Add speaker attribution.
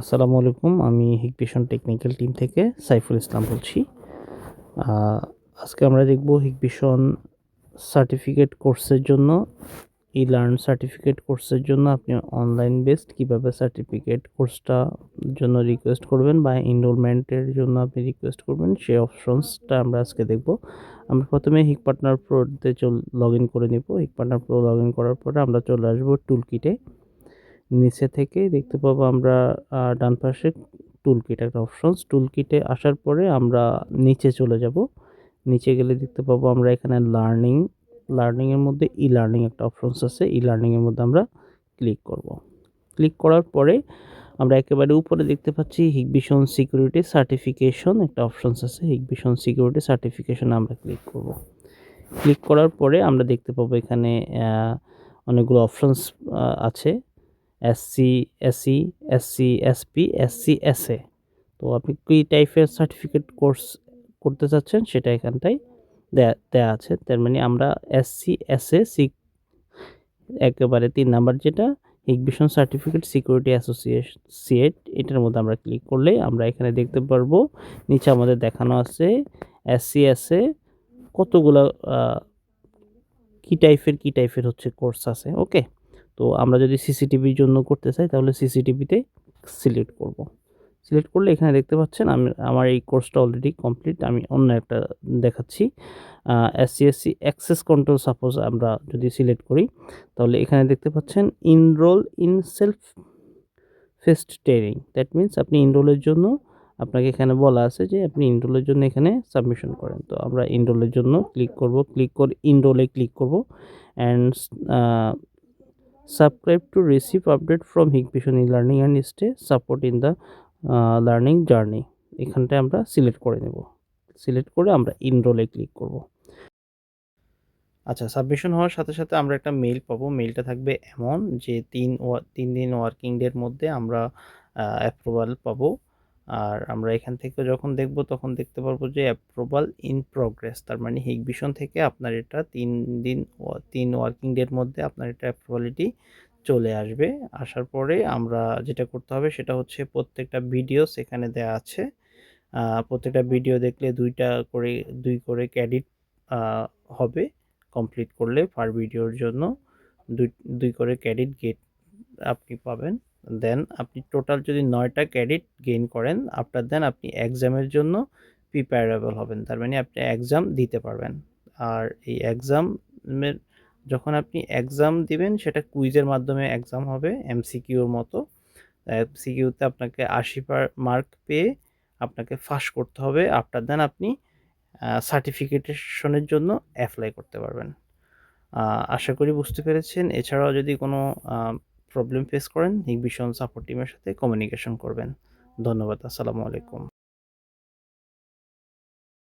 Speaker 1: আসসালামু আলাইকুম, আমি হিকভিশন টেকনিক্যাল টিম থেকে সাইফুল ইসলাম বলছি। আজকে আমরা দেখব হিকভিশন সার্টিফিকেট কোর্সের জন্য ই লার্ন সার্টিফিকেট কোর্সের জন্য আপনি অনলাইন বেসড কীভাবে সার্টিফিকেট কোর্সটা জন্য রিকোয়েস্ট করবেন বা এনরোলমেন্টের জন্য আপনি রিকোয়েস্ট করবেন, সেই অপশনসটা আমরা আজকে দেখব। আমরা প্রথমে হিক পার্টনার প্রোতে চল লগ ইন করে নিব। Hik Partner Pro log in করার পরে আমরা চলে আসব টুল কিটে নিচে থেকে দেখতে পাবো আমরা ডান পাশে টুল কিট একটা অপশনস টুল কিটে আসার পরে আমরা নিচে চলে যাব। নিচে গেলে দেখতে পাবো আমরা এখানে লার্নিং লার্নিংয়ের মধ্যে ই লার্নিং একটা অপশনস আছে। ই লার্নিংয়ের মধ্যে আমরা ক্লিক করব। ক্লিক করার পরে আমরা একেবারে উপরে দেখতে পাচ্ছি হিগবিশন সিকিউরিটি সার্টিফিকেশন একটা অপশনস আছে। হিগবিশন সিকিউরিটি সার্টিফিকেশন আমরা ক্লিক করব। ক্লিক করার পরে আমরা দেখতে পাবো এখানে অনেকগুলো অপশনস আছে। SC SC SC SP SC SA তো আপনি কী টাইপের সার্টিফিকেট কোর্স করতে চাচ্ছেন, সেটা এখানটায় দেয়া দেয়া আছে। তার মানে আমরা এসসি এসএ সি একেবারে তিন নাম্বার যেটা হিগভিশন সার্টিফিকেট সিকিউরিটি অ্যাসোসিয়েট এটার মধ্যে আমরা ক্লিক করলে আমরা এখানে দেখতে পারব, নিচে আমাদের দেখানো আছে এসসি এসএ কতগুলো কি টাইপের কি টাইপের হচ্ছে কোর্স আছে ওকে তো আমরা যদি সিসিটিভির জন্য করতে চাই, তাহলে সিসিটিভিতে সিলেক্ট করব। সিলেক্ট করলে এখানে দেখতে পাচ্ছেন, আমি, আমার এই কোর্সটা অলরেডি কমপ্লিট আমি অন্য একটা দেখাচ্ছি। SC SC access control suppose আমরা যদি সিলেক্ট করি, তাহলে এখানে দেখতে পাচ্ছেন enrol in self paced training that means আপনি ইনরোলের জন্য, আপনাকে এখানে বলা আছে যে আপনি ইনরোলের জন্য এখানে সাবমিশন করেন। তো আমরা ইনরোলের জন্য ক্লিক করব ক্লিক করে ইনরোলে ক্লিক করব। And subscribe to receive update from Hikvision e learning and stay support in the learning journey এখানটায় আমরা সিলেক্ট করে নেব। সিলেক্ট করে আমরা ইনরোলে ক্লিক করব। আচ্ছা সাবমিশন হওয়ার সাথে সাথে আমরা একটা মেইল পাবো। মেইলটা থাকবে এমন যে তিন তিন দিন ওয়ার্কিং ডের মধ্যে আমরা অ্যাপ্রুভাল পাবো। আর আমরা এখান থেকে যখন দেখব, তখন দেখতে পারব যে অ্যাপ্রুভাল ইন প্রগ্রেস তার মানে হিগভিশন থেকে আপনার এটা তিন দিন, তিন ওয়ার্কিং ডের মধ্যে আপনার এটা অ্যাপ্রুভালিটি চলে আসবে। আসার পরে আমরা যেটা করতে হবে, সেটা হচ্ছে প্রত্যেকটা ভিডিও সেখানে দেওয়া আছে। প্রত্যেকটা ভিডিও দেখলে দুইটা করে, দুই করে ক্রেডিট হবে কমপ্লিট করলে পার ভিডিওর জন্য। দুই দুই করে ক্রেডিট গেট আপনি পাবেন। দেন আপনি টোটাল যদি নয়টা ক্রেডিট গেইন করেন আফটার দেন আপনি এক্সামের জন্য প্রিপেয়ারেবল হবেন। তার মানে আপনি এক্সাম দিতে পারবেন। আর এই এক্সামের যখন আপনি এক্সাম দিবেন, সেটা কুইজের মাধ্যমে এক্সাম হবে এমসিকিউর মতো। এমসিকিউতে আপনাকে আশি মার্ক পেয়ে আপনাকে ফাঁস করতে হবে। আফটার দেন আপনি সার্টিফিকেটেশনের জন্য অ্যাপ্লাই করতে পারবেন। আশা করি বুঝতে পেরেছেন। এছাড়াও যদি কোনো প্রবলেম ফেস করেন হিগভিশন সাপোর্ট টিমের সাথে কমিউনিকেশন করবেন। ধন্যবাদ আসসালামু আলাইকুম।